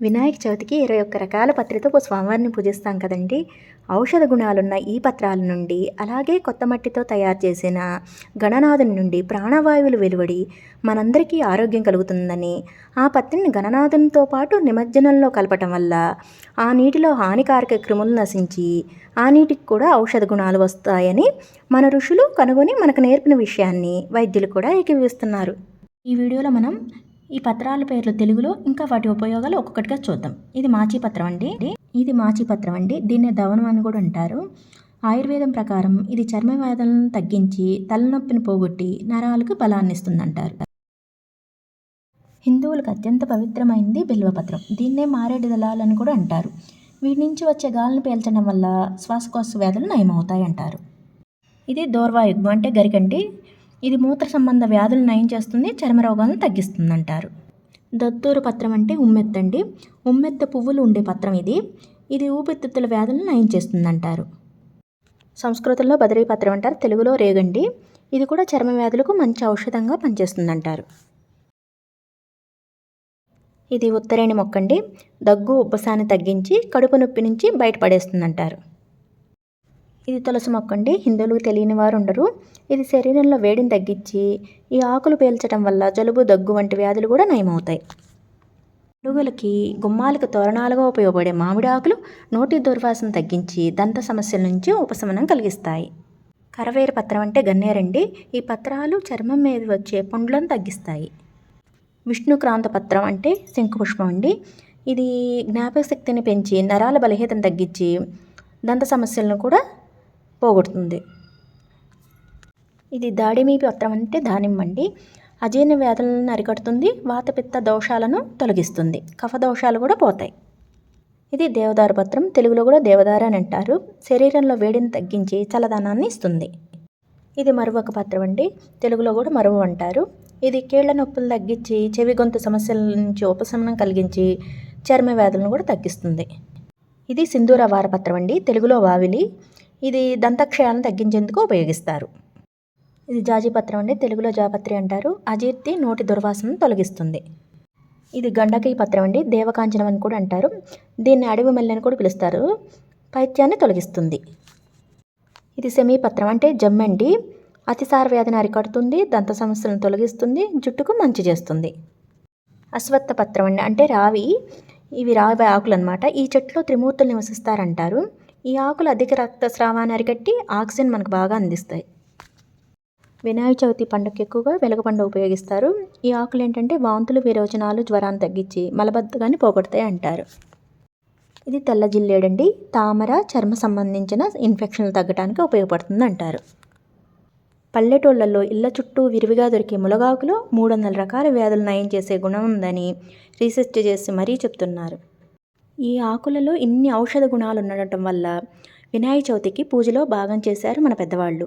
వినాయక చవితికి ఇరవై ఒక్క రకాల పత్రితో స్వామివారిని పూజిస్తాం కదండి. ఔషధ గుణాలున్న ఈ పత్రాల నుండి అలాగే కొత్త మట్టితో తయారు చేసిన గణనాథుని నుండి ప్రాణవాయువులు వెలువడి మనందరికీ ఆరోగ్యం కలుగుతుందని ఆ పత్రిని గణనాథునితో పాటు నిమజ్జనంలో కలపటం వల్ల ఆ నీటిలో హానికారక క్రిములు నశించి ఆ నీటికి కూడా ఔషధ గుణాలు వస్తాయని మన ఋషులు కనుగొని మనకు నేర్పిన విషయాన్ని వైద్యులు కూడా ఏకీవిస్తున్నారు ఈ వీడియోలో మనం ఈ పత్రాల పేర్లు తెలుగులో ఇంకా వాటి ఉపయోగాలు ఒక్కొక్కటిగా చూద్దాం. ఇది మాచి పత్రం అండి. ఇది మాచి పత్రం అండి. దీన్ని దవనం అని కూడా అంటారు. ఆయుర్వేదం ప్రకారం ఇది చర్మ వ్యాధులను తగ్గించి తలనొప్పిని పోగొట్టి నరాలకు బలాన్ని ఇస్తుందంటారు హిందువులకు అత్యంత పవిత్రమైంది బిల్వపత్రం. దీన్నే మారేడు దళాలని కూడా అంటారు. వీటి నుంచి వచ్చే గాలిని పీల్చడం వల్ల శ్వాసకోశ వ్యాధులు నయమవుతాయి అంటారు ఇది దోర్వాయుగ్మం అంటే గరికంటి ఇది మూత్ర సంబంధ వ్యాధులు నయం చేస్తుంది చర్మ రోగాలను తగ్గిస్తుంది అంటారు దత్తూరు పత్రం అంటే ఉమ్మెత్తండి. ఉమ్మెత్త పువ్వులు ఉండే పత్రం ఇది. ఇది ఊపిరితిత్తుల వ్యాధులను నయం చేస్తుంది అంటారు సంస్కృతంలో బదరీ పత్రం అంటారు తెలుగులో రేగండి. ఇది కూడా చర్మ వ్యాధులకు మంచి ఔషధంగా పనిచేస్తుంది అంటారు ఇది ఉత్తరేణి మొక్కండి. దగ్గు ఉబ్బసాన్ని తగ్గించి కడుపు నొప్పి నుంచి బయటపడేస్తుందంటారు. ఇది తులసి మొక్క అండి. హిందువులకు తెలియని వారు ఉండరు. ఇది శరీరంలో వేడిని తగ్గించి ఈ ఆకులు పేల్చడం వల్ల జలుబు దగ్గు వంటి వ్యాధులు కూడా నయమవుతాయి. అడుగులకి గుమ్మాలకు తోరణాలుగా ఉపయోగపడే మామిడి ఆకులు నోటి దుర్వాసన తగ్గించి దంత సమస్యల నుంచి ఉపశమనం కలిగిస్తాయి. కరవేరు పత్రం అంటే గన్నేరండి. ఈ పత్రాలు చర్మం మీద వచ్చే పుండ్లను తగ్గిస్తాయి. విష్ణుక్రాంత పత్రం అంటే శంకుపుష్పం అండి. ఇది జ్ఞాపక శక్తిని పెంచి నరాల బలహీతను తగ్గించి దంత సమస్యలను కూడా పోగొడుతుంది. ఇది దాడిమి పత్రం అంటే దానిమ్మ అండి అజీర్ణ వ్యాధులను అరికడుతుంది. వాతపిత్త దోషాలను తొలగిస్తుంది. కఫ దోషాలు కూడా పోతాయి. ఇది దేవదారు పత్రం. తెలుగులో కూడా దేవదారు అని అంటారు. శరీరంలో వేడిని తగ్గించి చల్లదనాన్ని ఇస్తుంది. ఇది మరువక పత్రం అండి. తెలుగులో కూడా మరువు అంటారు. ఇది కీళ్ళ నొప్పులు తగ్గించి చెవి గొంతు సమస్యల నుంచి ఉపశమనం కలిగించి చర్మ వ్యాధులను కూడా తగ్గిస్తుంది. ఇది సింధూర వారపత్రం అండి. తెలుగులో వావిలి. ఇది దంతక్షయాలను తగ్గించేందుకు ఉపయోగిస్తారు. ఇది జాజిపత్రం అండి. తెలుగులో జాపత్రి అంటారు. అజీర్తి నోటి దుర్వాసనను తొలగిస్తుంది. ఇది గండకీ పత్రం అండి. దేవకాంచనం అని కూడా అంటారు. దీన్ని అడవి మల్లె అని కూడా పిలుస్తారు. పైత్యాన్ని తొలగిస్తుంది. ఇది సెమీ పత్రం అంటే జమ్మండి అతిసార వ్యాధిని అరికడుతుంది. దంత సమస్యలను తొలగిస్తుంది. జుట్టుకు మంచి చేస్తుంది. అశ్వత్థ పత్రం అండి. అంటే రావి. ఇవి రావి ఆకులు అనమాట ఈ చెట్లో త్రిమూర్తులు నివసిస్తారంటారు. ఈ ఆకులు అధిక రక్తస్రావాన్ని అరికట్టి ఆక్సిజన్ మనకు బాగా అందిస్తాయి. వినాయక చవితి పండుగకి ఎక్కువగా వెలుగుపండు ఉపయోగిస్తారు. ఈ ఆకులు ఏంటంటే వాంతులు విరోచనాలు జ్వరాన్ని తగ్గించి మలబద్ధకాన్ని పోగొడతాయి అంటారు. ఇది తెల్ల జిల్లేడండి. తామర చర్మ సంబంధించిన ఇన్ఫెక్షన్లు తగ్గడానికి ఉపయోగపడుతుంది అంటారు. పల్లెటూళ్ళల్లో ఇళ్ళ చుట్టూ విరివిగా దొరికే ములగాకులో మూడు వందల రకాల వ్యాధులు నయం చేసే గుణం ఉందని రీసెర్చ్ చేసి మరీ చెప్తున్నారు. ఈ ఆకులలో ఇన్ని ఔషధ గుణాలు ఉండటం వల్ల వినాయక చవితికి పూజలో భాగం చేశారు మన పెద్దవాళ్ళు.